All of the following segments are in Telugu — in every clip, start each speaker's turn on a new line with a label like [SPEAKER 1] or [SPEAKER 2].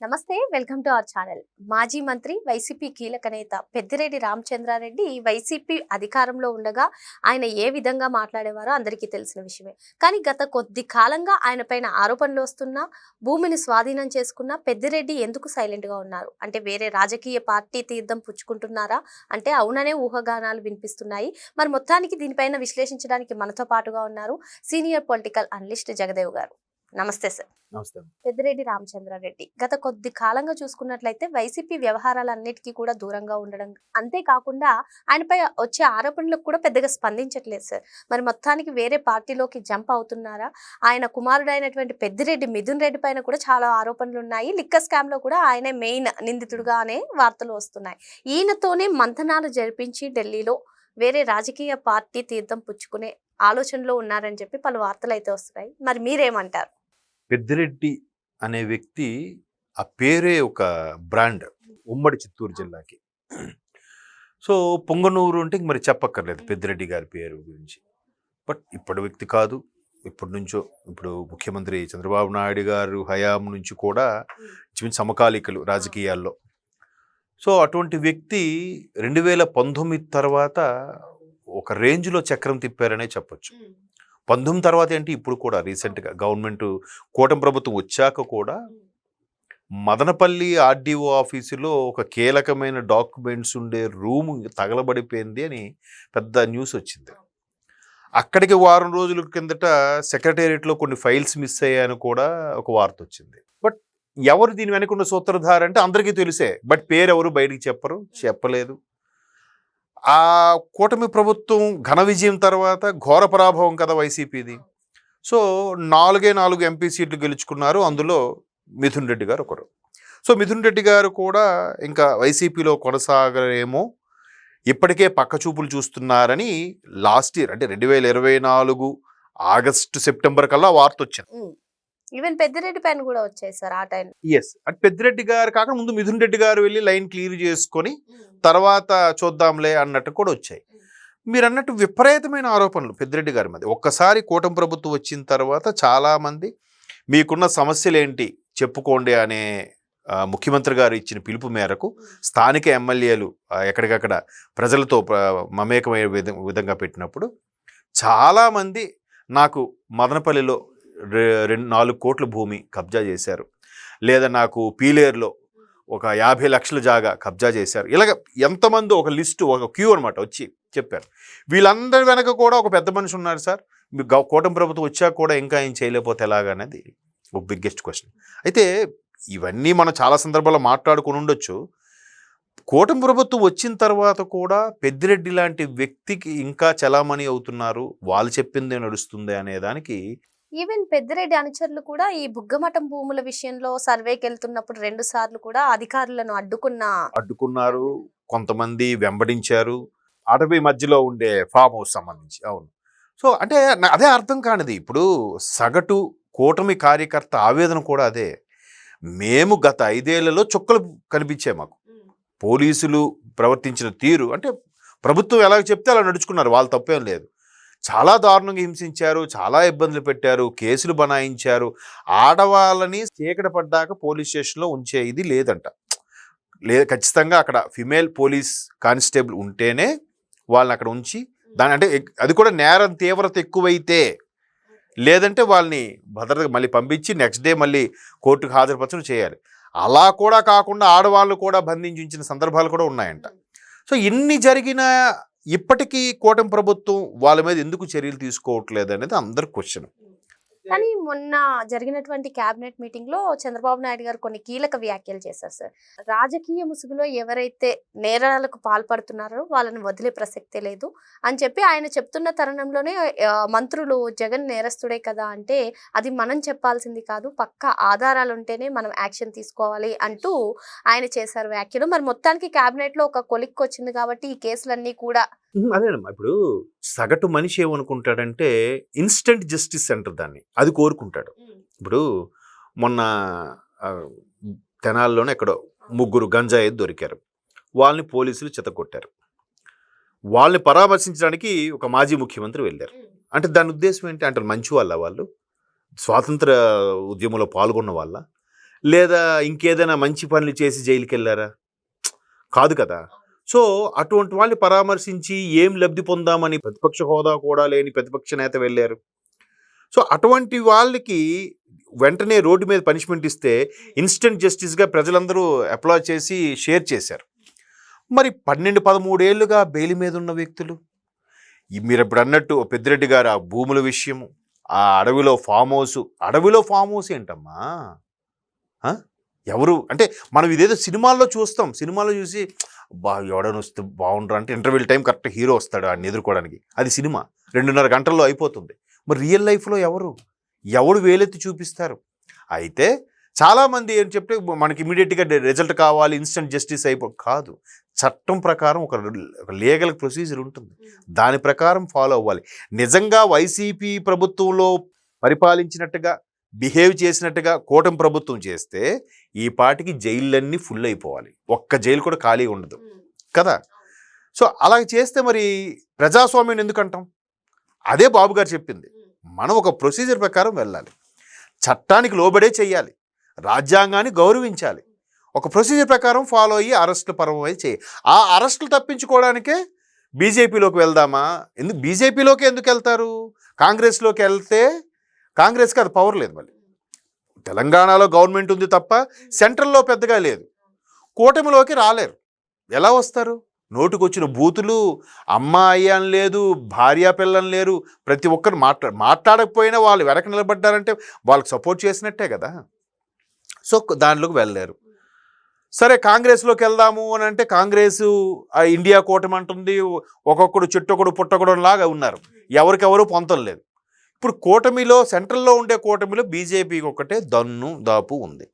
[SPEAKER 1] నమస్తే వెల్కమ్ టు అవర్ ఛానల్. మాజీ మంత్రి వైసీపీ కీలక నేత పెద్దిరెడ్డి రామచంద్రారెడ్డి వైసీపీ అధికారంలో ఉండగా ఆయన ఏ విధంగా మాట్లాడేవారో అందరికీ తెలిసిన విషయమే. కానీ గత కొద్ది కాలంగా ఆయన పైన ఆరోపణలు వస్తున్నా భూమిని స్వాధీనం చేసుకున్న పెద్దిరెడ్డి ఎందుకు సైలెంట్గా ఉన్నారు? అంటే వేరే రాజకీయ పార్టీ తీర్థం పుచ్చుకుంటున్నారా? అంటే అవుననే ఊహాగానాలు వినిపిస్తున్నాయి. మరి మొత్తానికి దీనిపైన విశ్లేషించడానికి మనతో పాటుగా ఉన్నారు సీనియర్ పొలిటికల్ అనలిస్ట్ జగదేవ్ గారు. నమస్తే సార్.
[SPEAKER 2] నమస్తే
[SPEAKER 1] పెద్దిరెడ్డి రామచంద్రారెడ్డి. గత కొద్ది కాలంగా చూసుకున్నట్లయితే వైసీపీ వ్యవహారాలన్నిటికీ కూడా దూరంగా ఉండడం అంతేకాకుండా ఆయనపై వచ్చే ఆరోపణలకు కూడా పెద్దగా స్పందించట్లేదు సార్. మరి మొత్తానికి వేరే పార్టీలోకి జంప్ అవుతున్నారా? ఆయన కుమారుడు అయినటువంటి పెద్దిరెడ్డి మిథున్ రెడ్డి పైన కూడా చాలా ఆరోపణలు ఉన్నాయి లిక్క స్కామ్లో కూడా ఆయనే మెయిన్ నిందితుడుగా అనే వార్తలు వస్తున్నాయి. ఈయనతోనే మంథనాలు జరిపించి ఢిల్లీలో వేరే రాజకీయ పార్టీ తీర్థం పుచ్చుకునే ఆలోచనలో ఉన్నారని చెప్పి పలు వార్తలు అయితే వస్తున్నాయి. మరి మీరేమంటారు?
[SPEAKER 2] పెద్దిరెడ్డి అనే వ్యక్తి ఆ పేరే ఒక బ్రాండ్ ఉమ్మడి చిత్తూరు జిల్లాకి. సో పొంగనూరు అంటే ఇంక మరి చెప్పక్కర్లేదు పెద్దిరెడ్డి గారి పేరు గురించి. బట్ ఇప్పటి వ్యక్తి కాదు. ఇప్పటి నుంచో ఇప్పుడు ముఖ్యమంత్రి చంద్రబాబు నాయుడు గారు హయాం నుంచి కూడా సమకాలికలు రాజకీయాల్లో. సో అటువంటి వ్యక్తి రెండు వేల పంతొమ్మిది తర్వాత ఒక రేంజ్లో చక్రం తిప్పారనే చెప్పొచ్చు. పంతొమ్మిది తర్వాత ఏంటి? ఇప్పుడు కూడా రీసెంట్గా గవర్నమెంట్ కూటమి ప్రభుత్వం వచ్చాక కూడా మదనపల్లి ఆర్డీఓ ఆఫీసులో ఒక కీలకమైన డాక్యుమెంట్స్ ఉండే రూమ్ తగలబడిపోయింది అని పెద్ద న్యూస్ వచ్చింది. అక్కడికి వారం రోజుల కిందట సెక్రటేరియట్లో కొన్ని ఫైల్స్ మిస్ అయ్యాయని కూడా ఒక వార్త వచ్చింది. బట్ ఎవరు దీని వెనక ఉన్న సూత్రధార అంటే అందరికీ తెలిసే. బట్ పేరు ఎవరు బయటికి చెప్పరు చెప్పలేదు. ఆ కూటమి ప్రభుత్వం ఘన విజయం తర్వాత ఘోర పరాభవం కదా వైసీపీది. సో నాలుగే నాలుగు ఎంపీ సీట్లు గెలుచుకున్నారు. అందులో మిథున్ రెడ్డి గారు ఒకరు. సో మిథున్ రెడ్డి గారు కూడా ఇంకా వైసీపీలో కొనసాగరేమో ఇప్పటికే పక్క చూపులు చూస్తున్నారని లాస్ట్ ఇయర్ అంటే రెండు వేల ఇరవై నాలుగు ఆగస్టు సెప్టెంబర్ కల్లా వార్త వచ్చింది
[SPEAKER 1] ఈవెన్ పెద్దిరెడ్డి పైన కూడా వచ్చాయి సార్ ఆ టైం.
[SPEAKER 2] ఎస్ అంటే పెద్దిరెడ్డి గారు కాక ముందు మిథున్ రెడ్డి గారు వెళ్ళి లైన్ క్లియర్ చేసుకొని తర్వాత చూద్దాంలే అన్నట్టు కూడా వచ్చాయి. మీరు అన్నట్టు విపరీతమైన ఆరోపణలు పెద్దిరెడ్డి గారి మీద ఒక్కసారి కూటమి ప్రభుత్వం వచ్చిన తర్వాత చాలామంది మీకున్న సమస్యలు ఏంటి చెప్పుకోండి అనే ముఖ్యమంత్రి గారు ఇచ్చిన పిలుపు మేరకు స్థానిక ఎమ్మెల్యేలు ఎక్కడికక్కడ ప్రజలతో ప్ర- మమేకమయ్యే విధ విధంగా పెట్టినప్పుడు చాలామంది నాకు మదనపల్లిలో రెండు నాలుగు కోట్ల భూమి కబ్జా చేశారు. లేదా నాకు పీలేరులో ఒక యాభై లక్షల జాగా కబ్జా చేశారు. ఇలాగ ఎంతమంది ఒక లిస్టు ఒక క్యూ అనమాట వచ్చి చెప్పారు. వీళ్ళందరి వెనక కూడా ఒక పెద్ద మనిషి ఉన్నారు సార్. మీ కూటమి ప్రభుత్వం వచ్చాక కూడా ఇంకా ఏం చేయలేకపోతే ఎలాగనేది ఒక బిగ్గెస్ట్ క్వశ్చన్. అయితే ఇవన్నీ మనం చాలా సందర్భాల్లో మాట్లాడుకుని ఉండొచ్చు. కూటమి ప్రభుత్వం వచ్చిన తర్వాత కూడా పెద్దిరెడ్డి లాంటి వ్యక్తికి ఇంకా చలామణి అవుతున్నారు. వాళ్ళు చెప్పిందే నడుస్తుంది అనే దానికి
[SPEAKER 1] ఈవెన్ పెద్దిరెడ్డి అనుచరులు కూడా ఈ బుగ్గమఠం భూముల విషయంలో సర్వేకి వెళ్తున్నప్పుడు రెండు సార్లు కూడా అధికారులను అడ్డుకున్న
[SPEAKER 2] అడ్డుకున్నారు. కొంతమంది వెంబడించారు. అటవీ మధ్యలో ఉండే ఫామ్ హౌస్ సంబంధించి అవును. సో అంటే నా- అదే అర్థం కానిది. ఇప్పుడు సగటు కూటమి కార్యకర్త ఆవేదన కూడా అదే. మేము గత ఐదేళ్ళలో చుక్కలు కనిపించాయి మాకు. పోలీసులు ప్రవర్తించిన తీరు అంటే ప్రభుత్వం ఎలా చెప్తే అలా నడుచుకున్నారు. వాళ్ళు తప్పేం లేదు. చాలా దారుణంగా హింసించారు చాలా ఇబ్బందులు పెట్టారు కేసులు బనాయించారు. ఆడవాళ్ళని చీకట పడ్డాక పోలీస్ స్టేషన్లో ఉంచే ఇది లేదంట. లేదు ఖచ్చితంగా అక్కడ ఫిమేల్ పోలీస్ కానిస్టేబుల్ ఉంటేనే వాళ్ళని అక్కడ ఉంచి దాని అంటే అది కూడా నేరం తీవ్రత ఎక్కువైతే లేదంటే వాళ్ళని భద్రత మళ్ళీ పంపించి నెక్స్ట్ డే మళ్ళీ కోర్టుకు హాజరుపరచడం చేయాలి. అలా కూడా కాకుండా ఆడవాళ్ళు కూడా బంధించిన సందర్భాలు కూడా ఉన్నాయంట. సో ఇన్ని జరిగిన ఇప్పటికీ కూటమి ప్రభుత్వం వాళ్ళ మీద ఎందుకు చర్యలు తీసుకోవట్లేదు అనేది అందరి క్వశ్చన్
[SPEAKER 1] కానీ మొన్న జరిగినటువంటి కేబినెట్ మీటింగ్లో చంద్రబాబు నాయుడు గారు కొన్ని కీలక వ్యాఖ్యలు చేశారు సార్. రాజకీయ ముసుగులో ఎవరైతే నేరాలకు పాల్పడుతున్నారో వాళ్ళని వదిలే ప్రసక్తే లేదు అని చెప్పి ఆయన చెప్తున్న తరుణంలోనే మంత్రులు జగన్ నేరస్తుడే కదా అంటే అది మనం చెప్పాల్సింది కాదు పక్క ఆధారాలు ఉంటేనే మనం యాక్షన్ తీసుకోవాలి అంటూ ఆయన చేశారు వ్యాఖ్యలు. మరి మొత్తానికి కేబినెట్లో ఒక కొలిక్కి వచ్చింది కాబట్టి ఈ కేసులన్నీ కూడా
[SPEAKER 2] అదేనమ్మా. ఇప్పుడు సగటు మనిషి ఏమనుకుంటాడంటే ఇన్స్టెంట్ జస్టిస్ అంటారు దాన్ని. అది కోరుకుంటాడు. ఇప్పుడు మొన్న తెనాల్లోనే ఎక్కడో ముగ్గురు గంజాయి దొరికారు. వాళ్ళని పోలీసులు చెతకొట్టారు. వాళ్ళని పరామర్శించడానికి ఒక మాజీ ముఖ్యమంత్రి వెళ్ళారు. అంటే దాని ఉద్దేశం ఏంటి? అంటే మంచి వాళ్ళ వాళ్ళు స్వాతంత్ర ఉద్యమంలో పాల్గొన్న వాళ్ళ లేదా ఇంకేదైనా మంచి పనులు చేసి జైలుకి వెళ్ళారా కాదు. కదా సో అటువంటి వాళ్ళని పరామర్శించి ఏం లబ్ధి పొందామని ప్రతిపక్ష హోదా కూడా లేని ప్రతిపక్ష నేత వెళ్ళారు. సో అటువంటి వాళ్ళకి వెంటనే రోడ్డు మీద పనిష్మెంట్ ఇస్తే ఇన్స్టెంట్ జస్టిస్గా ప్రజలందరూ అప్లాయ్ చేసి షేర్ చేశారు. మరి పన్నెండు పదమూడేళ్ళుగా బెయిల్ మీద ఉన్న వ్యక్తులు? మీరు ఇప్పుడు అన్నట్టు పెద్దిరెడ్డి గారు ఆ భూముల విషయము ఆ అడవిలో ఫామ్ హౌస్ అడవిలో ఫామ్ హౌస్ ఏంటమ్మా? ఎవరు? అంటే మనం ఇదేదో సినిమాల్లో చూస్తాం. సినిమాలో చూసి బా ఎవడని వస్తే బాగుండ్రు అంటే ఇంటర్వ్యూల్ టైం కరెక్ట్ హీరో వస్తాడు ఆయన ఎదుర్కోవడానికి. అది సినిమా. రెండున్నర గంటల్లో అయిపోతుంది. మరి రియల్ లైఫ్లో ఎవరు? ఎవడు వేలెత్తి చూపిస్తారు? అయితే చాలామంది ఏం చెప్తే మనకి ఇమీడియట్గా రిజల్ట్ కావాలి ఇన్స్టెంట్ జస్టిస్ అయిపో కాదు. చట్టం ప్రకారం ఒక ఒక లీగల్ ప్రొసీజర్ ఉంటుంది. దాని ప్రకారం ఫాలో అవ్వాలి. నిజంగా వైసీపీ ప్రభుత్వంలో పరిపాలించినట్టుగా బిహేవ్ చేసినట్టుగా కూటమి ప్రభుత్వం చేస్తే ఈ పాటికి జైళ్ళన్నీ ఫుల్ అయిపోవాలి. ఒక్క జైలు కూడా ఖాళీ ఉండదు. కదా? సో అలా చేస్తే మరి ప్రజాస్వామ్యం ఎందుకు అంటాం? అదే బాబు గారు చెప్పింది. మనం ఒక ప్రొసీజర్ ప్రకారం వెళ్ళాలి. చట్టానికి లోబడే చేయాలి రాజ్యాంగాన్ని గౌరవించాలి. ఒక ప్రొసీజర్ ప్రకారం ఫాలో అయ్యి అరెస్టుల పరమై చేయి. ఆ అరెస్టులు తప్పించుకోవడానికే బీజేపీలోకి వెళ్దామా? ఎందుకు? బీజేపీలోకి ఎందుకు వెళ్తారు? కాంగ్రెస్లోకి వెళ్తే కాంగ్రెస్కి అది పవర్ లేదు మళ్ళీ. తెలంగాణలో గవర్నమెంట్ ఉంది తప్ప సెంట్రల్లో పెద్దగా లేదు. కూటమిలోకి రాలేరు. ఎలా వస్తారు? నోటుకొచ్చిన బూతులు అమ్మాయి అని లేదు భార్య పిల్లని లేరు. ప్రతి ఒక్కరు మాట్లా మాట్లాడకపోయినా వాళ్ళు వెనక నిలబడ్డారంటే వాళ్ళకి సపోర్ట్ చేసినట్టే కదా. సో దానిలోకి వెళ్ళలేరు. సరే కాంగ్రెస్లోకి వెళ్దాము అని అంటే కాంగ్రెస్ ఇండియా కూటమి అంటుంది. ఒక్కొక్కడు చెట్టొకడు పుట్టొకడు లాగా ఉన్నారు. ఎవరికెవరు పొంతం లేదు. ఇప్పుడు కూటమిలో సెంట్రల్లో ఉండే కూటమిలో బీజేపీకి ఒకటే దన్ను దాపు ఉంది.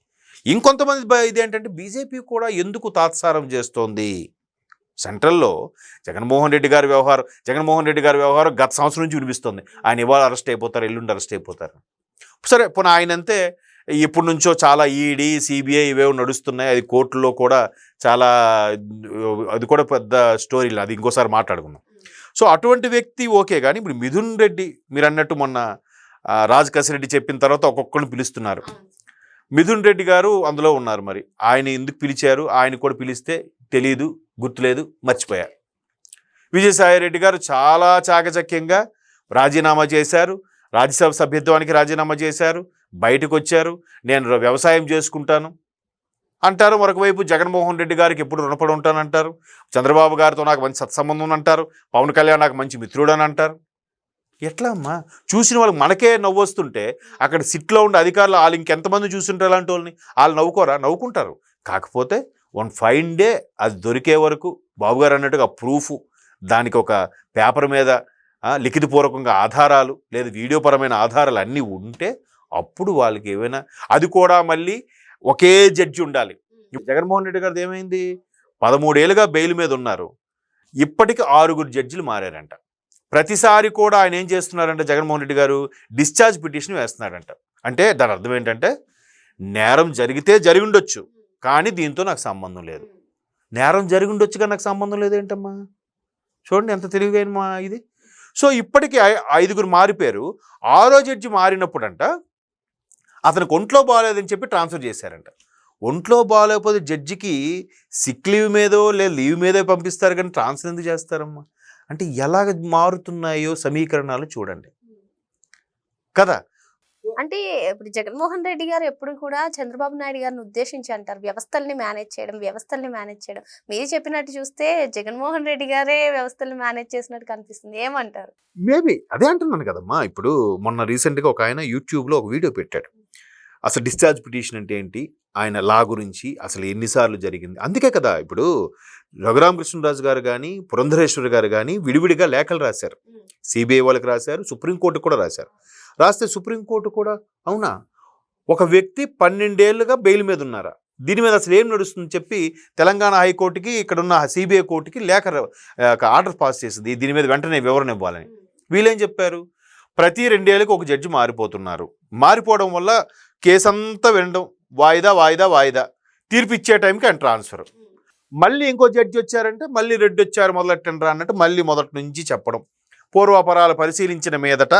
[SPEAKER 2] ఇంకొంతమంది బ- ఇదేంటంటే బీజేపీ కూడా ఎందుకు తాత్సారం చేస్తోంది? సెంట్రల్లో జగన్మోహన్ రెడ్డి గారి వ్యవహారం జగన్మోహన్ రెడ్డి గారి వ్యవహారం గత సంవత్సరం నుంచి వినిపిస్తుంది. ఆయన ఇవాళ అరెస్ట్ అయిపోతారు ఎల్లుండి అరెస్ట్ అయిపోతారు. సరే పోనీ ఆయన అంతే ఇప్పటి నుంచో చాలా ఈడీ సిబిఐ ఇవేవో నడుస్తున్నాయి. అది కోర్టులో కూడా చాలా అది కూడా పెద్ద స్టోరీలు అది ఇంకోసారి మాట్లాడుకుందాం. సో అటువంటి వ్యక్తి ఓకే కానీ ఇప్పుడు మిథున్ రెడ్డి మీరు అన్నట్టు మొన్న రాజ్ కసిరెడ్డి చెప్పిన తర్వాత ఒక్కొక్కరిని పిలుస్తున్నారు. మిథున్ రెడ్డి గారు అందులో ఉన్నారు మరి. ఆయన ఎందుకు పిలిచారు? ఆయన కూడా పిలిస్తే తెలియదు గుర్తులేదు మర్చిపోయారు. విజయసాయి రెడ్డి గారు చాలా చాకచక్యంగా రాజీనామా చేశారు. రాజ్యసభ సభ్యత్వానికి రాజీనామా చేశారు. బయటకు వచ్చారు నేను వ్యవసాయం చేసుకుంటాను. అంటారు. మరొక వైపు జగన్మోహన్ రెడ్డి గారికి ఎప్పుడు రుణపడి ఉంటానంటారు. చంద్రబాబు గారితో నాకు మంచి సత్సంబంధం ఉంది అంటారు పవన్ కళ్యాణ్ నాకు మంచి మిత్రుడు అని అంటారు ఎట్లా అమ్మా? చూసిన వాళ్ళకి మనకే నవ్వు వస్తుంటే అక్కడ సిట్లో ఉండే అధికారులు వాళ్ళు ఇంకెంతమంది చూస్తుంటారు అలాంటి వాళ్ళని? వాళ్ళు నవ్వుకోరా? నవ్వుకుంటారు. కాకపోతే వన్ ఫైన్ డే అది దొరికే వరకు బాబుగారు అన్నట్టుగా ప్రూఫ్ దానికి ఒక పేపర్ మీద లిఖితపూర్వకంగా ఆధారాలు లేదా వీడియోపరమైన ఆధారాలు అన్నీ ఉంటే అప్పుడు వాళ్ళకి ఏమైనా అది కూడా మళ్ళీ ఒకే జడ్జి ఉండాలి. జగన్మోహన్ రెడ్డి గారిది ఏమైంది? పదమూడేళ్ళుగా బెయిల్ మీద ఉన్నారు. ఇప్పటికి ఆరుగురు జడ్జిలు మారారంట. ప్రతిసారి కూడా ఆయన ఏం చేస్తున్నారంటే జగన్మోహన్ రెడ్డి గారు? డిశ్చార్జ్ పిటిషన్ వేస్తున్నాడంట. అంటే దాని అర్థం ఏంటంటే నేరం జరిగితే జరిగి ఉండొచ్చు కానీ దీంతో నాకు సంబంధం లేదు. నేరం జరిగి ఉండొచ్చు కానీ నాకు సంబంధం లేదు ఏంటమ్మా? చూడండి ఎంత తెలివిగా మా ఇది. సో ఇప్పటికీ ఐదుగురు మారిపోయారు. ఆరో జడ్జి మారినప్పుడంట అతనికి ఒంట్లో బాగాలేదని చెప్పి ట్రాన్స్ఫర్ చేశారంట. ఒంట్లో బాగాలేకపోతే జడ్జికి సిక్ లీవ్ మీదో లేదా లీవ్ మీదో పంపిస్తారు కానీ ట్రాన్స్ఫర్ ఎందుకు చేస్తారమ్మా? అంటే ఎలాగ మారుతున్నాయో సమీకరణాలు చూడండి. కదా?
[SPEAKER 1] అంటే ఇప్పుడు జగన్మోహన్ రెడ్డి గారు ఎప్పుడు కూడా చంద్రబాబు నాయుడు గారిని ఉద్దేశించి అంటారు. వ్యవస్థల్ని మేనేజ్ చేయడం వ్యవస్థల్ని మేనేజ్ చేయడం. మీరు చెప్పినట్టు చూస్తే జగన్మోహన్ రెడ్డి గారే వ్యవస్థల్ని మేనేజ్ చేసినట్టు కనిపిస్తుంది. ఏమంటారు?
[SPEAKER 2] మేబీ అదే అంటున్నాను కదమ్మా. ఇప్పుడు మొన్న రీసెంట్గా ఒక ఆయన యూట్యూబ్లో ఒక వీడియో పెట్టాడు. అసలు డిశ్చార్జ్ పిటిషన్ అంటే ఏంటి? ఆయన లా గురించి అసలు ఎన్నిసార్లు జరిగింది? అందుకే కదా ఇప్పుడు రఘురామకృష్ణరాజు గారు కానీ పురంధరేశ్వరి గారు కానీ విడివిడిగా లేఖలు రాశారు. సిబిఐ వాళ్ళకి రాశారు సుప్రీంకోర్టు కూడా రాశారు. రాస్తే సుప్రీంకోర్టు కూడా అవునా? ఒక వ్యక్తి పన్నెండేళ్ళుగా బెయిల్ మీద ఉన్నారా? దీని మీద అసలు ఏం నడుస్తుంది చెప్పి తెలంగాణ హైకోర్టుకి ఇక్కడ ఉన్న సిబిఐ కోర్టుకి లేఖ ఆర్డర్ పాస్ చేసింది. దీని మీద వెంటనే వివరణ ఇవ్వాలని. వీళ్ళేం చెప్పారు? ప్రతి రెండేళ్ళకి ఒక జడ్జి మారిపోతున్నారు. మారిపోవడం వల్ల కేసంతా అంతా వినడం వాయిదా వాయిదా వాయిదా. తీర్పు ఇచ్చే టైంకి ఆయన ట్రాన్స్ఫర్. మళ్ళీ ఇంకో జడ్జి వచ్చారంటే మళ్ళీ రెడ్డి వచ్చారు మొదలెట్టండ్రా అన్నట్టు మళ్ళీ మొదటి నుంచి చెప్పడం. పూర్వాపరాలు పరిశీలించిన మీదట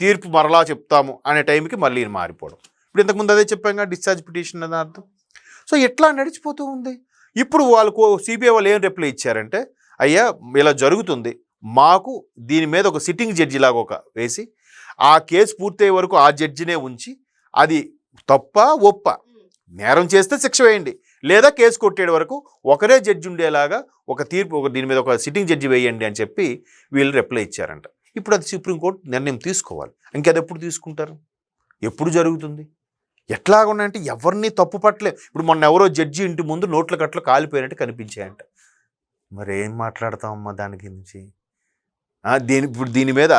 [SPEAKER 2] తీర్పు మరలా చెప్తాము అనే టైంకి మళ్ళీ మారిపోవడం. ఇప్పుడు ఇంతకుముందు అదే చెప్పాం డిశ్చార్జ్ పిటిషన్ అని అర్థం. సో ఎట్లా నడిచిపోతూ ఉంది? ఇప్పుడు వాళ్ళకు సిబిఐ వాళ్ళు ఏం రిప్లై ఇచ్చారంటే అయ్యా ఇలా జరుగుతుంది. మాకు దీని మీద ఒక సిట్టింగ్ జడ్జి లాగా ఒక వేసి ఆ కేసు పూర్తయ్యే వరకు ఆ జడ్జినే ఉంచి అది తప్ప ఒప్ప. నేరం చేస్తే శిక్ష వేయండి. లేదా కేసు కొట్టేడు వరకు ఒకరే జడ్జి ఉండేలాగా ఒక తీర్పు ఒక దీని మీద ఒక సిట్టింగ్ జడ్జి వేయండి అని చెప్పి వీళ్ళు రిప్లై ఇచ్చారంట. ఇప్పుడు అది సుప్రీంకోర్టు నిర్ణయం తీసుకోవాలి. ఇంకది ఎప్పుడు తీసుకుంటారు? ఎప్పుడు జరుగుతుంది? ఎట్లాగున్నాయంటే ఎవరిని తప్పు పట్టలే ఇప్పుడు మొన్న ఎవరో జడ్జి ఇంటి ముందు నోట్ల కట్లు కాలిపోయినట్టు కనిపించాయంట. మరేం మాట్లాడతామమ్మా దాని గురించి దీని ఇప్పుడు దీని మీద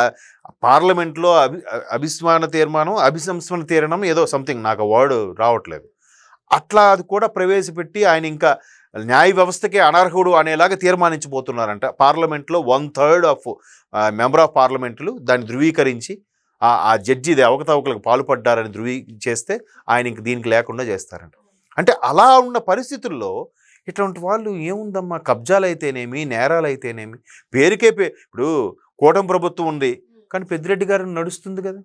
[SPEAKER 2] పార్లమెంట్లో అభి అభిస్మాన తీర్మానం అభిసంస్మరణ తీరణం ఏదో సంథింగ్ నాకు వర్డ్ రావట్లేదు. అట్లా అది కూడా ప్రవేశపెట్టి ఆయన ఇంకా న్యాయ వ్యవస్థకే అనర్హుడు అనేలాగా తీర్మానించబోతున్నారంట. పార్లమెంట్లో one third of member of పార్లమెంట్లు దాన్ని ధృవీకరించి ఆ జడ్జి అవకతవకలకు పాల్పడ్డారని ధృవీ చేస్తే ఆయన ఇంక దీనికి లేకుండా చేస్తారంట. అంటే అలా ఉన్న పరిస్థితుల్లో ఇటువంటి వాళ్ళు ఏముందమ్మా? కబ్జాలు అయితేనేమి నేరాలు అయితేనేమి పేరుకే పే ఇప్పుడు కూటమి ప్రభుత్వం ఉంది కానీ పెద్దిరెడ్డి గారు నడుస్తుంది కదా?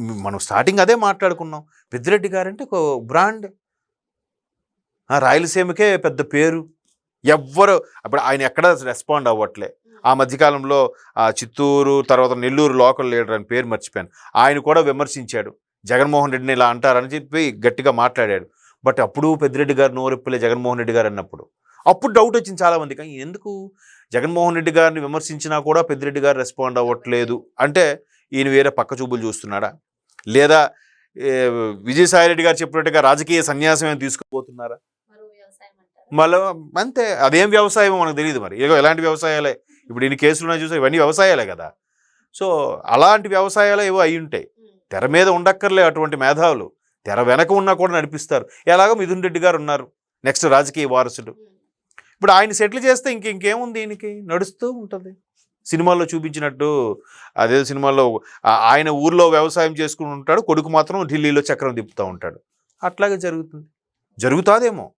[SPEAKER 2] మనం స్టార్టింగ్ అదే మాట్లాడుకున్నాం. పెద్దిరెడ్డి గారు అంటే ఒక బ్రాండ్. రాయలసీమకే పెద్ద పేరు. ఎవ్వరు అప్పుడు ఆయన ఎక్కడ రెస్పాండ్ అవ్వట్లే. ఆ మధ్యకాలంలో ఆ చిత్తూరు తర్వాత నెల్లూరు లోకల్ లీడర్ అని పేరు మర్చిపోయాను. ఆయన కూడా విమర్శించాడు. జగన్మోహన్ రెడ్డిని ఇలా అంటారని చెప్పి గట్టిగా మాట్లాడాడు. బట్ అప్పుడు పెద్దిరెడ్డి గారు నోరెప్పులే జగన్మోహన్ రెడ్డి గారు అన్నప్పుడు. అప్పుడు డౌట్ వచ్చింది చాలా మంది కానీ ఎందుకు? జగన్మోహన్ రెడ్డి గారిని విమర్శించినా కూడా పెద్దిరెడ్డి గారు రెస్పాండ్ అవ్వట్లేదు. అంటే ఈయన వేరే పక్క చూపులు చూస్తున్నాడా? లేదా ఏ, విజయసాయి రెడ్డి గారు చెప్పినట్టుగా రాజకీయ సన్యాసం ఏమైనా తీసుకుపోతున్నారా? మళ్ళీ అంతే. అదేం వ్యవసాయం మనకు తెలియదు మరి. ఏదో ఎలాంటి వ్యవసాయాలే? ఇప్పుడు ఇన్ని కేసులు ఉన్నాయి చూసా ఇవన్నీ వ్యవసాయాలే కదా. సో అలాంటి వ్యవసాయాలే ఏవో అయి ఉంటాయి. తెర మీద ఉండక్కర్లే అటువంటి మేధావులు. తెర వెనక ఉన్నా కూడా నడిపిస్తారు. ఎలాగో మిథున్ రెడ్డి గారు ఉన్నారు. నెక్స్ట్ రాజకీయ వారసుడు. ఇప్పుడు ఆయన సెటిల్ చేస్తే ఇంక ఇంకేముంది దీనికి నడుస్తూ ఉంటుంది. సినిమాల్లో చూపించినట్టు అదే సినిమాల్లో ఆయన ఊర్లో వ్యవసాయం చేసుకుని ఉంటాడు. కొడుకు మాత్రం ఢిల్లీలో చక్రం తిప్పుతూ ఉంటాడు. అట్లాగే జరుగుతుంది. జరుగుతాదేమో.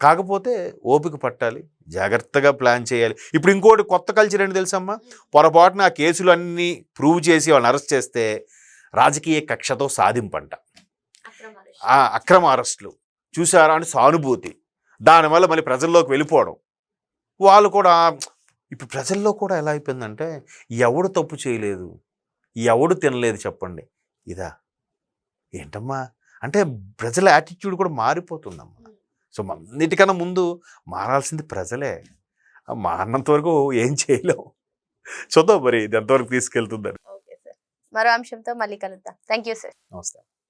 [SPEAKER 2] కాకపోతే ఓపిక పట్టాలి. జాగ్రత్తగా ప్లాన్ చేయాలి. ఇప్పుడు ఇంకోటి కొత్త కల్చర్ ఏంటి తెలుసమ్మా? పొరపాటున ఆ కేసులు అన్నీ ప్రూవ్ చేసి వాళ్ళని అరెస్ట్ చేస్తే రాజకీయ కక్షతో సాధింపంట. ఆ అక్రమ అరెస్టులు చూసారా అని సానుభూతి. దానివల్ల మళ్ళీ ప్రజల్లోకి వెళ్ళిపోవడం. వాళ్ళు కూడా ఇప్పుడు ప్రజల్లో కూడా ఎలా అయిపోయిందంటే ఎవడు తప్పు చేయలేదు ఎవడు తినలేదు చెప్పండి. ఇదా. ఏంటమ్మా? అంటే ప్రజల యాటిట్యూడ్ కూడా మారిపోతుందమ్మా. సో అన్నిటికన్నా ముందు మారాల్సింది ప్రజలే. మారినంత వరకు ఏం చేయలేం. చూద్దాం మరి ఇది ఎంతవరకు తీసుకెళ్తుందని.
[SPEAKER 1] మరో అంశంతో మళ్ళీ కలుద్దాం. Thank you sir.
[SPEAKER 2] నమస్తే.